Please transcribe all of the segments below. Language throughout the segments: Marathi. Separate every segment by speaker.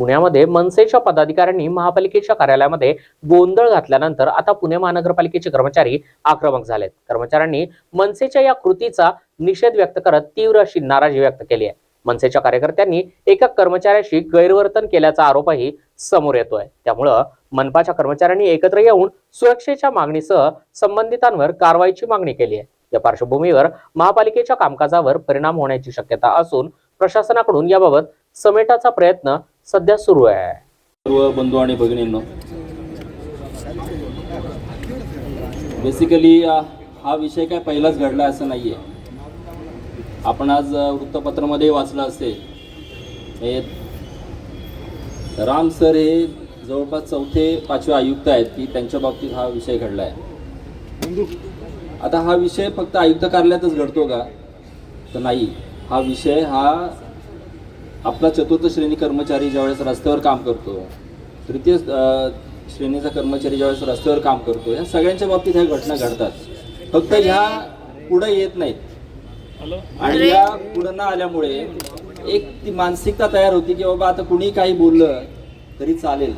Speaker 1: पुण्यामध्ये मनसेच्या पदाधिकाऱ्यांनी महापालिकेच्या कार्यालयामध्ये गोंधळ घातल्यानंतर आता पुणे महानगरपालिकेचे कर्मचारी आक्रमक झालेत. कर्मचाऱ्यांनी मनसेच्या या कृतीचा निषेध व्यक्त करत तीव्र अशी नाराजी व्यक्त केली आहे. मनसेच्या कार्यकर्त्यांनी एका कर्मचाऱ्याशी गैरवर्तन केल्याचा आरोपही समोर येतोय. त्यामुळं मनपाच्या कर्मचाऱ्यांनी एकत्र येऊन सुरक्षेच्या मागणीसह संबंधितांवर कारवाईची मागणी केली आहे. या पार्श्वभूमीवर महापालिकेच्या कामकाजावर परिणाम होण्याची शक्यता असून प्रशासनाकडून याबाबत समेटाचा प्रयत्न सध्या सुरू आहे.
Speaker 2: सर्व बंधू आणि भगिनींनो बेसिकली हा विषय काय पहिलाच घडला असं नाही आहे आपण आज वृत्तपत्रामध्ये वाचलं असेल हे राम सर हे जवळपास चौथे पाचवे आयुक्त आहेत की त्यांच्या बाबतीत हा विषय घडला आहे आता हा विषय फक्त आयुक्त कार्यालयातच घडतो का? तर नाही. हा विषय हा आपला चतुर्थ श्रेणी कर्मचारी ज्यावेळेस रस्त्यावर काम करतो तृतीय श्रेणीचा कर्मचारी ज्यावेळेस रस्त्यावर काम करतो ह्या सगळ्यांच्या बाबतीत ह्या घटना घडतात. फक्त ह्या पुढे येत नाहीत. आणि या पुढं न आल्यामुळे एक ती मानसिकता तयार होती की बाबा आता कुणी काही बोललं तरी चालेल.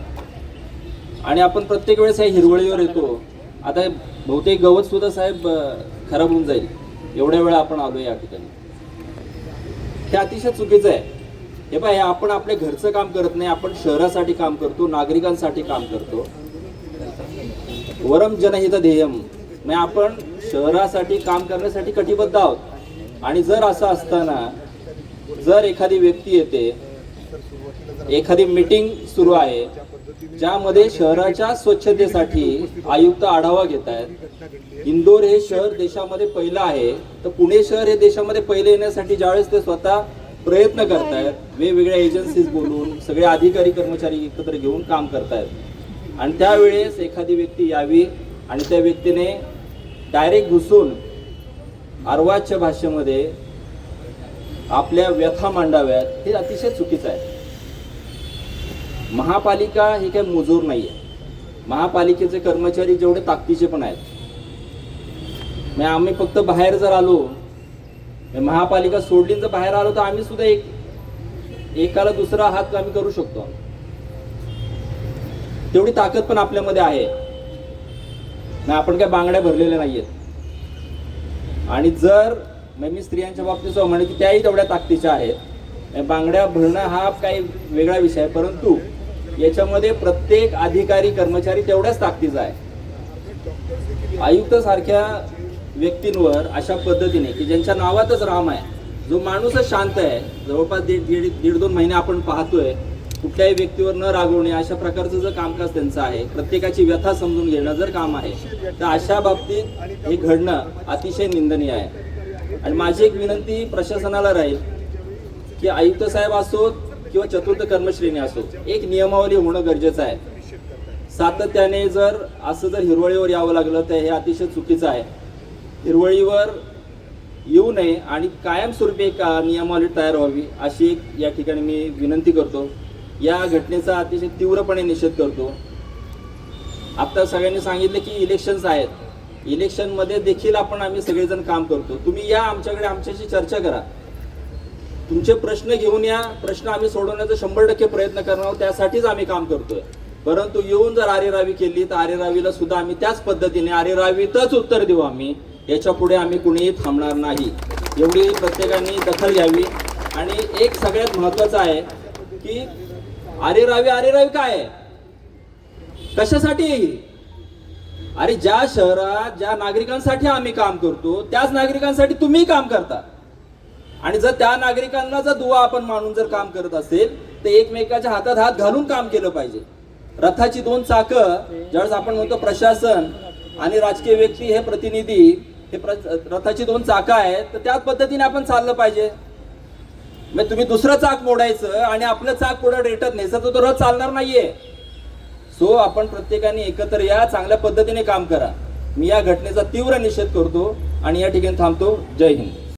Speaker 2: आणि आपण प्रत्येक वेळेस या हिरवळीवर येतो. आता बहुतेक गवत सुद्धा साहेब खराब होऊन जाईल. एवढ्या वेळा आपण आलो या ठिकाणी. हे अतिशय चुकीचं आहे. हे पाय आपण आपल्या घरचं काम करत नाही आपण शहरासाठी काम करतो नागरिकांसाठी काम करतो. वरम जनहित ध्येयम. म्हणजे आपण शहरासाठी काम करण्यासाठी कटिबद्ध आहोत. आणि जर असं असताना जर एखादी व्यक्ती येते एखादी मीटिंग सुरू आहे ज्यामध्ये शहराच्या स्वच्छतेसाठी आयुक्त आढावा घेत आहेत. इंदोर हे शहर देशामध्ये पहिलं आहे. तर पुणे शहर हे देशामध्ये पहिले येण्यासाठी ज्यावेळेस ते स्वतः प्रयत्न करतायत. वेगवेगळ्या एजन्सीज बोलून सगळे अधिकारी कर्मचारी एकत्र घेऊन काम करतायत. आणि त्यावेळेस एखादी व्यक्ती यावी आणि त्या व्यक्तीने डायरेक्ट घुसून अर्वाच्या भाषेमध्ये आपल्या व्यथा मांडाव्यात हे अतिशय चुकीचं आहे. महापालिका ही काही मुजूर नाही आहे महापालिकेचे कर्मचारी जेवढे ताकदीचे पण आहेत. म्हणजे आम्ही फक्त बाहेर जर आलो महापालिका सोडलींचं बाहेर आलो तर आम्ही सुद्धा एक एकाला दुसरा हात आम्ही करू शकतो. तेवढी ताकद पण आपल्यामध्ये आहे. नाही आपण काय बांगड्या भरलेल्या नाहीयेत. आणि जर म्हणजे मी स्त्रियांच्या बाबतीत सो म्हणे की त्याही तेवढ्या ताकदीच्या आहेत. बांगड्या भरणं हा काही वेगळा विषय आहे परंतु याच्यामध्ये प्रत्येक अधिकारी कर्मचारी तेवढ्याच ताकदीचा आहे. आयुक्त सारख्या व्यक्तींवर अशा पद्धतीने की ज्यांच्या नावातच राम आहे जो माणूसच शांत आहे. जवळपास दीड दीड दीड दोन महिने आपण पाहतोय कुठल्याही व्यक्तीवर न रागवणे अशा प्रकारचं जर कामकाज त्यांचं आहे प्रत्येकाची व्यथा समजून घेणं जर काम आहे तर अशा बाबतीत हे घडणं अतिशय निंदनीय आहे. आणि माझी एक विनंती प्रशासनाला राहील की आयुक्त साहेब असोत किंवा चतुर्थ कर्मश्रेणी असोत एक नियमावली होणं गरजेचं आहे. सातत्याने जर असं जर हिरवळीवर यावं लागलं तर हे अतिशय चुकीचं आहे. हिरवळीवर येऊ नये आणि कायमस्वरूपी एक नियमावली तयार व्हावी अशी एक या ठिकाणी मी विनंती करतो. या घटनेचा अतिशय तीव्रपणे निषेध करतो. आत्ता सगळ्यांनी सांगितलं की इलेक्शन्स आहेत. इलेक्शनमध्ये देखील आपण आम्ही सगळेजण काम करतो. तुम्ही या आमच्याकडे आमच्याशी चर्चा करा. तुमचे प्रश्न घेऊन या. प्रश्न आम्ही सोडवण्याचा शंभर टक्के प्रयत्न करणार आहोत. त्यासाठीच आम्ही काम करतोय. परंतु येऊन जर आरेरावी केली तर आरेरावीला सुद्धा आम्ही त्याच पद्धतीने आरेरावीतच उत्तर देऊ आम्ही. याच्यापुढे आम्ही कुणीही थांबणार नाही. एवढी प्रत्येकाने दखल घ्यावी. आणि एक सगळ्यात महत्वाचं आहे की आरेरावी आरेरावी काय आहे? कशासाठी अरे ज्या शहरात ज्या नागरिकांसाठी आम्ही काम करतो त्याच नागरिकांसाठी तुम्ही काम करता. आणि जर त्या नागरिकांना जर दुवा आपण मानून जर काम करत असेल तर एकमेकाच्या हातात हात घालून काम केलं पाहिजे. रथाची दोन चाकं ज्यावेळेस आपण म्हणतो प्रशासन आणि राजकीय व्यक्ती हे प्रतिनिधी हे प्र रथाची दोन चाकं आहेत तर त्याच पद्धतीने आपण चाललं पाहिजे. मग तुम्ही दुसरं चाक मोडायचं आणि आपलं चाक पुढे रेटत नाही तर तो रथ चालणार नाहीये. सो आपण प्रत्येकाने एकत्र या चांगल्या पद्धतीने काम करा. मी या घटनेचा तीव्र निषेध करतो आणि या ठिकाणी थांबतो. जय हिंद.